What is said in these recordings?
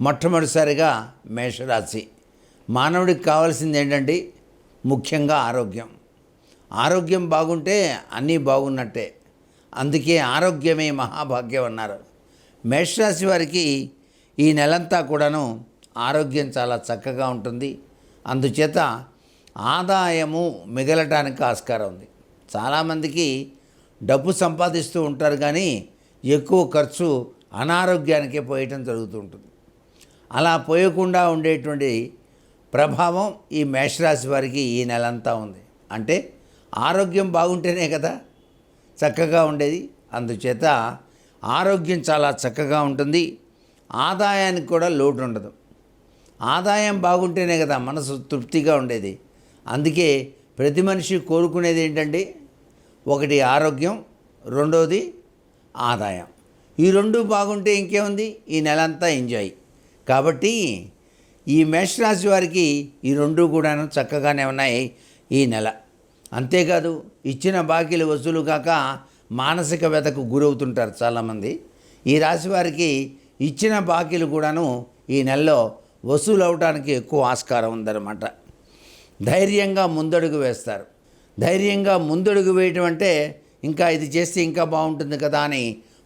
మొట్టమొదటిసారిగా మేషరాశి. మానవుడికి కావాల్సింది ఏంటంటే ముఖ్యంగా ఆరోగ్యం. ఆరోగ్యం బాగుంటే అన్నీ బాగున్నట్టే. అందుకే ఆరోగ్యమే మహాభాగ్యం అన్నారు. మేషరాశి వారికి ఈ నెలంతా కూడాను ఆరోగ్యం చాలా చక్కగా ఉంటుంది. అందుచేత ఆదాయము మిగలటానికి ఆస్కారం ఉంది. చాలామందికి డబ్బు సంపాదిస్తూ ఉంటారు కానీ ఎక్కువ ఖర్చు అనారోగ్యానికే పోయటం జరుగుతూ ఉంటుంది. అలా పోయకుండా ఉండేటువంటి ప్రభావం ఈ మేషరాశి వారికి ఈ నెలంతా ఉంది. అంటే ఆరోగ్యం బాగుంటేనే కదా చక్కగా ఉండేది. అందుచేత ఆరోగ్యం చాలా చక్కగా ఉంటుంది. ఆదాయానికి కూడా లోటు ఉండదు ఆదాయం బాగుంటేనే కదా మనసు తృప్తిగా ఉండేది. అందుకే ప్రతి మనిషి కోరుకునేది ఏంటంటే ఒకటి ఆరోగ్యం రెండోది ఆదాయం. ఈ రెండు బాగుంటే ఇంకేముంది? ఈ నెలంతా ఎంజాయ్. కాబట్టి ఈ మేషరాశి వారికి ఈ రెండు కూడాను చక్కగానే ఉన్నాయి ఈ నెల. అంతేకాదు ఇచ్చిన బాకీలు వసూలు కాక మానసిక వ్యతకు గురవుతుంటారు చాలామంది. ఈ రాశి వారికి ఇచ్చిన బాకీలు కూడాను ఈ నెలలో వసూలు అవడానికి ఎక్కువ ఆస్కారం ఉందన్నమాట. ధైర్యంగా ముందడుగు వేస్తారు. ధైర్యంగా ముందడుగు వేయటం అంటే ఇంకా ఇది చేస్తే ఇంకా బాగుంటుంది కదా అని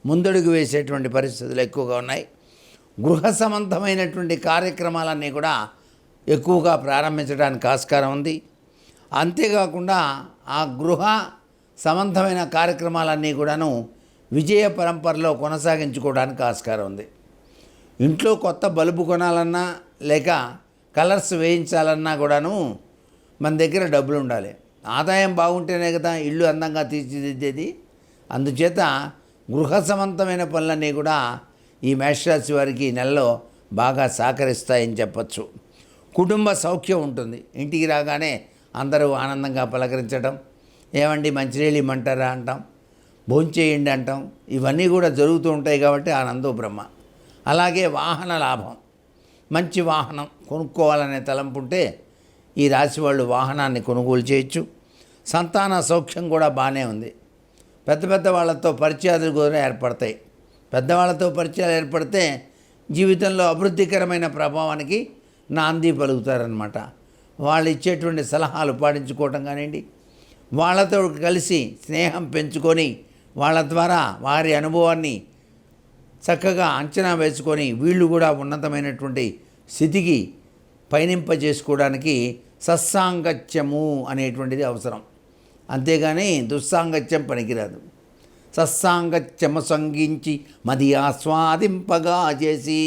ముందడుగు వేసేటువంటి పరిస్థితులు ఎక్కువగా ఉన్నాయి. గృహ సంబంధమైనటువంటి కార్యక్రమాలన్నీ కూడా ఎక్కువగా ప్రారంభించడానికి ఆస్కారం ఉంది. అంతేకాకుండా ఆ గృహ సంబంధమైన కార్యక్రమాలన్నీ కూడాను విజయ పరంపరలో కొనసాగించుకోవడానికి ఆస్కారం ఉంది. ఇంట్లో కొత్త బల్బు కొనాలన్నా లేక కలర్స్ వేయించాలన్నా కూడాను మన దగ్గర డబ్బులు ఉండాలి. ఆదాయం బాగుంటేనే కదా ఇల్లు అందంగా తీర్చిదిద్దేది. అందుచేత గృహ సంబంధమైన పనులన్నీ కూడా ఈ మేషరాశి వారికి ఈ నెలలో బాగా సహకరిస్తాయని చెప్పచ్చు. కుటుంబ సౌఖ్యం ఉంటుంది. ఇంటికి రాగానే అందరూ ఆనందంగా పలకరించడం ఏమండి మంచినీళ్ళు ఇమ్మంటారా? అంటాం. భోంచేయండి అంటాం. ఇవన్నీ కూడా జరుగుతూ ఉంటాయి కాబట్టి ఆనందో బ్రహ్మ. అలాగే వాహన లాభం. మంచి వాహనం కొనుక్కోవాలనే తలంపు ఉంటే ఈ రాశి వాళ్ళు వాహనాన్ని కొనుగోలు చేయొచ్చు. సంతాన సౌఖ్యం కూడా బాగానే ఉంది. పెద్ద పెద్ద వాళ్ళతో పరిచయాలు కూడా ఏర్పడతాయి. పెద్దవాళ్ళతో పరిచయాలు ఏర్పడితే జీవితంలో అభివృద్ధికరమైన ప్రభావానికి నాంది పలుకుతారనమాట వాళ్ళు ఇచ్చేటువంటి సలహాలు పాటించుకోవటం కానివ్వండి వాళ్ళతో కలిసి స్నేహం పెంచుకొని వాళ్ళ ద్వారా వారి అనుభవాన్ని చక్కగా అంచనా వేసుకొని వీళ్ళు కూడా ఉన్నతమైనటువంటి స్థితికి పయనింపజేసుకోవడానికి సత్సాంగత్యము అనేటువంటిది అవసరం. అంతేగాని దుస్సాంగత్యం పనికిరాదు. సత్సాంగత్యము సంగించి మది ఆస్వాదింపగా చేసి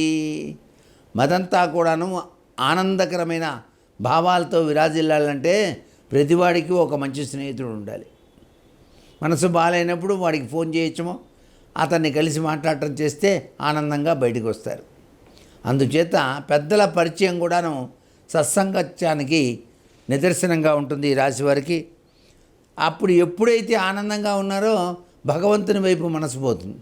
మదంతా కూడాను ఆనందకరమైన భావాలతో విరాజిల్లాలంటే ప్రతివాడికి ఒక మంచి స్నేహితుడు ఉండాలి. మనసు బాగాలేనప్పుడు వాడికి ఫోన్ చేయొచ్చమో అతన్ని కలిసి మాట్లాడటం చేస్తే ఆనందంగా బయటకు వస్తారు అందుచేత పెద్దల పరిచయం కూడాను సత్సంగత్యానికి నిదర్శనంగా ఉంటుంది ఈ రాశి వారికి. అప్పుడు ఎప్పుడైతే ఆనందంగా ఉన్నారో భగవంతుని వైపు మనసు పోతుంది.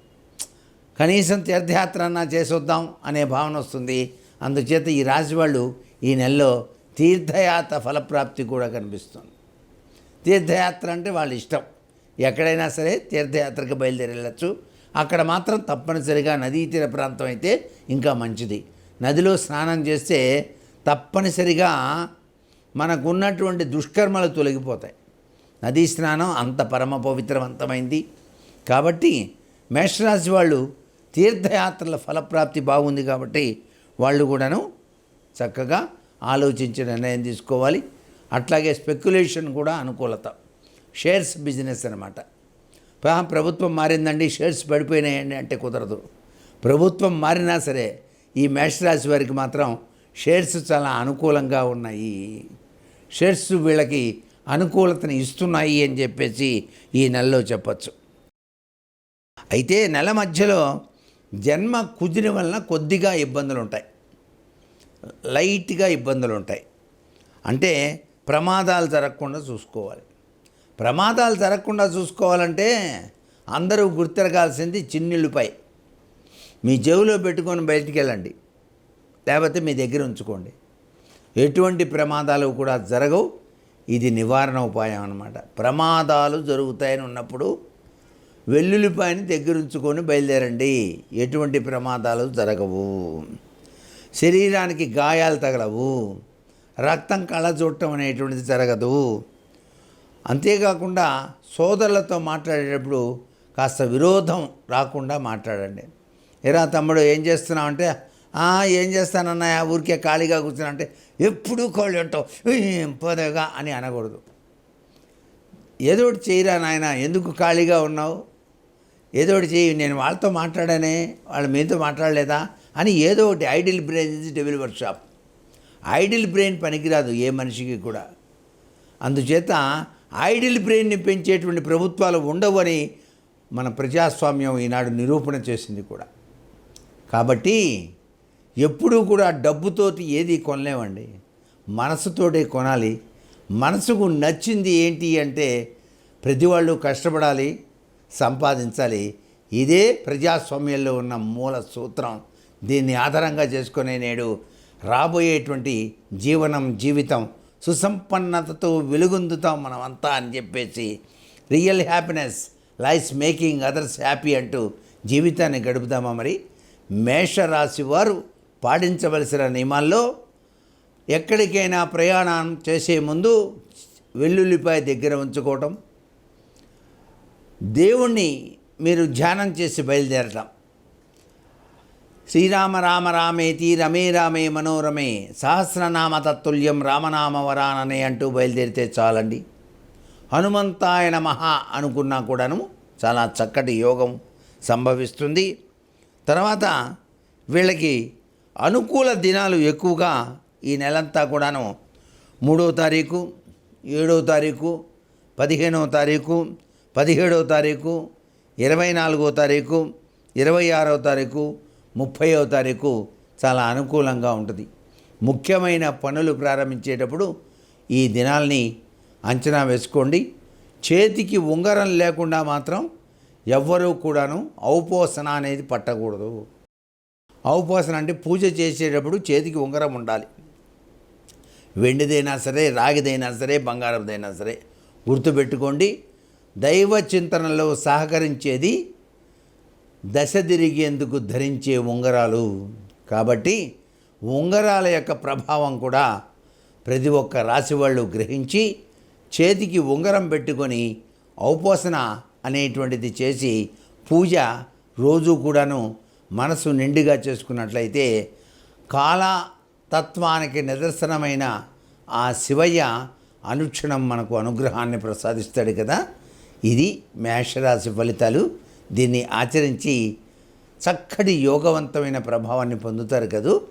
కనీసం తీర్థయాత్ర అన్నా చేసొద్దాం అనే భావన వస్తుంది. అందుచేత ఈ రాశి వాళ్ళు ఈ నెలలో తీర్థయాత్ర ఫలప్రాప్తి కూడా కనిపిస్తుంది. తీర్థయాత్ర అంటే వాళ్ళ ఇష్టం. ఎక్కడైనా సరే తీర్థయాత్రకు బయలుదేరి వెళ్ళచ్చు. అక్కడ మాత్రం తప్పనిసరిగా నదీ తీర ప్రాంతం అయితే ఇంకా మంచిది. నదిలో స్నానం చేస్తే తప్పనిసరిగా మనకున్నటువంటి దుష్కర్మలు తొలగిపోతాయి. నదీ స్నానం అంత పరమ పవిత్రవంతమైంది. కాబట్టి మేషరాశి వాళ్ళు తీర్థయాత్రల ఫలప్రాప్తి బాగుంది కాబట్టి వాళ్ళు కూడాను చక్కగా ఆలోచించి నిర్ణయం తీసుకోవాలి. అట్లాగే స్పెక్యులేషన్ కూడా అనుకూలత. షేర్స్ బిజినెస్ అనమాట ప్రభుత్వం మారిందండి షేర్స్ పడిపోయినాయండి అంటే కుదరదు. ప్రభుత్వం మారినా సరే ఈ మేషరాశి వారికి మాత్రం షేర్స్ చాలా అనుకూలంగా ఉన్నాయి. షేర్స్ వీళ్ళకి అనుకూలతను ఇస్తున్నాయి అని చెప్పేసి ఈ నెలలో చెప్పచ్చు. అయితే నెల మధ్యలో జన్మ కుదిరి వలన కొద్దిగా ఇబ్బందులు ఉంటాయి లైట్గా ఇబ్బందులు ఉంటాయి అంటే ప్రమాదాలు జరగకుండా చూసుకోవాలి. ప్రమాదాలు జరగకుండా చూసుకోవాలంటే అందరూ గుర్తిరగాల్సింది చిన్నిళ్ళుపై మీ జేబులో పెట్టుకొని బయటికి వెళ్ళండి లేకపోతే మీ దగ్గర ఉంచుకోండి. ఎటువంటి ప్రమాదాలు కూడా జరగవు. ఇది నివారణ ఉపాయం అన్నమాట. ప్రమాదాలు జరుగుతాయని ఉన్నప్పుడు వెల్లుల్లిపాయని దగ్గర ఉంచుకొని బయలుదేరండి. ఎటువంటి ప్రమాదాలు జరగవు. శరీరానికి గాయాలు తగలవు. రక్తం కళ్ళ చూడటం అనేటువంటిది జరగదు. అంతేకాకుండా సోదరులతో మాట్లాడేటప్పుడు కాస్త విరోధం రాకుండా మాట్లాడండి. ఎరా తమ్ముడు ఏం చేస్తున్నావు అంటే ఏం చేస్తానన్నయ్య? ఊరికే ఖాళీగా కూర్చున్నా అంటే ఎప్పుడూ కోళ్ళు ఉంటావు. పోదేగా అని అనకూడదు. ఏదో ఒకటి చేయరా నాయన? ఎందుకు ఖాళీగా ఉన్నావు? ఏదో ఒకటి చేయి నేను వాళ్ళతో మాట్లాడానే వాళ్ళ మీతో మాట్లాడలేదా అని ఏదో ఒకటి idle brain is devil workshop idle brain పనికిరాదు ఏ మనిషికి కూడా. అందుచేత ఐడిల్ బ్రెయిన్ని పెంచేటువంటి ప్రభుత్వాలు ఉండవు అని మన ప్రజాస్వామ్యం ఈనాడు నిరూపణ చేసింది కూడా. కాబట్టి ఎప్పుడూ కూడా డబ్బుతోటి ఏది కొనలేమండి. మనసుతోటే కొనాలి. మనసుకు నచ్చింది ఏంటి అంటే ప్రతి వాళ్ళు కష్టపడాలి. సంపాదించాలి. ఇదే ప్రజాస్వామ్యంలో ఉన్న మూల సూత్రం. దీన్ని ఆధారంగా చేసుకునే నేడు రాబోయేటువంటి జీవనం జీవితం సుసంపన్నతతో వెలుగొందుతాం మనమంతా అని చెప్పేసి real happiness life making others happy అంటూ జీవితాన్ని గడుపుతామా మరి? మేషరాశి వారు పాటించవలసిన నియమాల్లో ఎక్కడికైనా ప్రయాణం చేసే ముందు వెల్లుల్లిపాయ దగ్గర ఉంచుకోవటం దేవుణ్ణి మీరు ధ్యానం చేసి బయలుదేరటం. శ్రీరామ రామ రామేతి రమే రామే మనోరమే సహస్రనామ తత్తుల్యం రామనామ వరాననే అంటూ బయలుదేరితే చాలండి. హనుమంతాయ మహా అనుకున్నా కూడాను చాలా చక్కటి యోగం సంభవిస్తుంది. తర్వాత వీళ్ళకి అనుకూల దినాలు ఎక్కువగా ఈ నెలంతా కూడాను మూడో తారీఖు ఏడో తారీఖు పదిహేనవ తారీఖు పదిహేడవ తారీఖు ఇరవై నాలుగో తారీఖు ఇరవై ఆరో తారీఖు ముప్పైవ తారీఖు చాలా అనుకూలంగా ఉంటుంది. ముఖ్యమైన పనులు ప్రారంభించేటప్పుడు ఈ దినాల్ని అంచనా వేసుకోండి. చేతికి ఉంగరం లేకుండా మాత్రం ఎవ్వరూ కూడాను ఔపోసన అనేది పట్టకూడదు. ఔపోసన అంటే పూజ చేసేటప్పుడు చేతికి ఉంగరం ఉండాలి. వెండిదైనా సరే రాగిదైనా సరే బంగారందైనా సరే గుర్తుపెట్టుకోండి. దైవ చింతనలో సహకరించేది దశ తిరిగేందుకు ధరించే ఉంగరాలు. కాబట్టి ఉంగరాల యొక్క ప్రభావం కూడా ప్రతి ఒక్క రాశి వాళ్ళు గ్రహించి చేతికి ఉంగరం పెట్టుకొని ఔపోసన అనేటువంటిది చేసి పూజ రోజు కూడాను మనసు నిండుగా చేసుకున్నట్లయితే కాల తత్వానికి నిదర్శనమైన ఆ శివయ్య అనుక్షణం మనకు అనుగ్రహాన్ని ప్రసాదిస్తాడు కదా. ఇది మేషరాశి ఫలితాలు. దీన్ని ఆచరించి చక్కటి యోగవంతమైన ప్రభావాన్ని పొందుతారు కదూ.